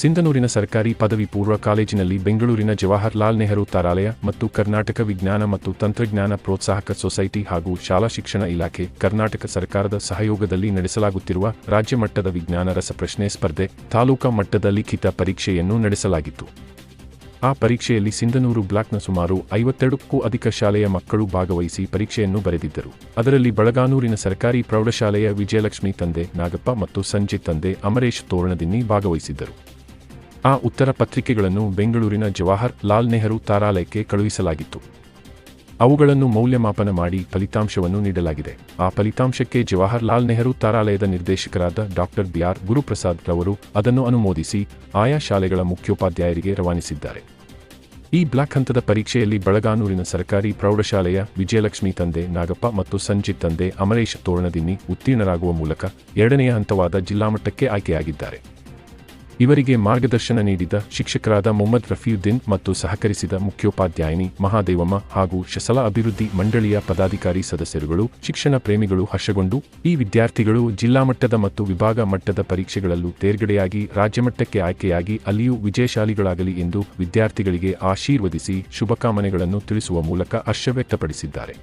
ಸಿಂಧನೂರಿನ ಸರ್ಕಾರಿ ಪದವಿ ಪೂರ್ವ ಕಾಲೇಜಿನಲ್ಲಿ ಬೆಂಗಳೂರಿನ ಜವಾಹರ್ಲಾಲ್ ನೆಹರು ತಾರಾಲಯ ಮತ್ತು ಕರ್ನಾಟಕ ವಿಜ್ಞಾನ ಮತ್ತು ತಂತ್ರಜ್ಞಾನ ಪ್ರೋತ್ಸಾಹಕ ಸೊಸೈಟಿ ಹಾಗೂ ಶಾಲಾ ಶಿಕ್ಷಣ ಇಲಾಖೆ, ಕರ್ನಾಟಕ ಸರ್ಕಾರದ ಸಹಯೋಗದಲ್ಲಿ ನಡೆಸಲಾಗುತ್ತಿರುವ ರಾಜ್ಯ ಮಟ್ಟದ ವಿಜ್ಞಾನ ರಸಪ್ರಶ್ನೆ ಸ್ಪರ್ಧೆ, ತಾಲೂಕಾ ಮಟ್ಟದ ಲಿಖಿತ ಪರೀಕ್ಷೆಯನ್ನು ನಡೆಸಲಾಗಿತ್ತು. ಆ ಪರೀಕ್ಷೆಯಲ್ಲಿ ಸಿಂಧನೂರು ಬ್ಲಾಕ್ನ ಸುಮಾರು ಐವತ್ತೆರಡಕ್ಕೂ ಅಧಿಕ ಶಾಲೆಯ ಮಕ್ಕಳು ಭಾಗವಹಿಸಿ ಪರೀಕ್ಷೆಯನ್ನು ಬರೆದಿದ್ದರು. ಅದರಲ್ಲಿ ಬಳಗಾನೂರಿನ ಸರ್ಕಾರಿ ಪ್ರೌಢಶಾಲೆಯ ವಿಜಯಲಕ್ಷ್ಮಿ ತಂದೆ ನಾಗಪ್ಪ ಮತ್ತು ಸಂಜೆ ತಂದೆ ಅಮರೇಶ್ ತೋರಣದಿನ್ನಿ ಭಾಗವಹಿಸಿದ್ದರು. ಆ ಉತ್ತರ ಪತ್ರಿಕೆಗಳನ್ನು ಬೆಂಗಳೂರಿನ ಜವಾಹರ್ ಲಾಲ್ ನೆಹರು ತಾರಾಲಯಕ್ಕೆ ಕಳುಹಿಸಲಾಗಿತ್ತು. ಅವುಗಳನ್ನು ಮೌಲ್ಯಮಾಪನ ಮಾಡಿ ಫಲಿತಾಂಶವನ್ನು ನೀಡಲಾಗಿದೆ. ಆ ಫಲಿತಾಂಶಕ್ಕೆ ಜವಾಹರ್ ಲಾಲ್ ನೆಹರು ತಾರಾಲಯದ ನಿರ್ದೇಶಕರಾದ ಡಾಕ್ಟರ್ ಬಿಆರ್ ಗುರುಪ್ರಸಾದ್ ರವರು ಅದನ್ನು ಅನುಮೋದಿಸಿ ಆಯಾ ಶಾಲೆಗಳ ಮುಖ್ಯೋಪಾಧ್ಯಾಯರಿಗೆ ರವಾನಿಸಿದ್ದಾರೆ. ಈ ಬ್ಲಾಕ್ ಹಂತದ ಪರೀಕ್ಷೆಯಲ್ಲಿ ಬಳಗಾನೂರಿನ ಸರ್ಕಾರಿ ಪ್ರೌಢಶಾಲೆಯ ವಿಜಯಲಕ್ಷ್ಮಿ ತಂದೆ ನಾಗಪ್ಪ ಮತ್ತು ಸಂಜಿತ್ ತಂದೆ ಅಮರೇಶ್ ತೋರಣದಿನ್ನಿ ಉತ್ತೀರ್ಣರಾಗುವ ಮೂಲಕ ಎರಡನೆಯ ಹಂತವಾದ ಜಿಲ್ಲಾಮಟ್ಟಕ್ಕೆ ಆಯ್ಕೆಯಾಗಿದ್ದಾರೆ. ಇವರಿಗೆ ಮಾರ್ಗದರ್ಶನ ನೀಡಿದ ಶಿಕ್ಷಕರಾದ ಮೊಹಮ್ಮದ್ ರಫೀಯುದ್ದೀನ್ ಮತ್ತು ಸಹಕರಿಸಿದ ಮುಖ್ಯೋಪಾಧ್ಯಾಯಿನಿ ಮಹಾದೇವಮ್ಮ ಹಾಗೂ ಶಸಲ ಅಭಿವೃದ್ಧಿ ಮಂಡಳಿಯ ಪದಾಧಿಕಾರಿ ಸದಸ್ಯರುಗಳು, ಶಿಕ್ಷಣ ಪ್ರೇಮಿಗಳು ಹರ್ಷಗೊಂಡು, ಈ ವಿದ್ಯಾರ್ಥಿಗಳು ಜಿಲ್ಲಾ ಮಟ್ಟದ ಮತ್ತು ವಿಭಾಗ ಮಟ್ಟದ ಪರೀಕ್ಷೆಗಳಲ್ಲೂ ತೇರ್ಗಡೆಯಾಗಿ ರಾಜ್ಯಮಟ್ಟಕ್ಕೆ ಆಯ್ಕೆಯಾಗಿ ಅಲ್ಲಿಯೂ ವಿಜಯಶಾಲಿಗಳಾಗಲಿ ಎಂದು ವಿದ್ಯಾರ್ಥಿಗಳಿಗೆ ಆಶೀರ್ವದಿಸಿ ಶುಭಕಾಮನೆಗಳನ್ನು ತಿಳಿಸುವ ಮೂಲಕ ಹರ್ಷ ವ್ಯಕ್ತಪಡಿಸಿದ್ದಾರೆ.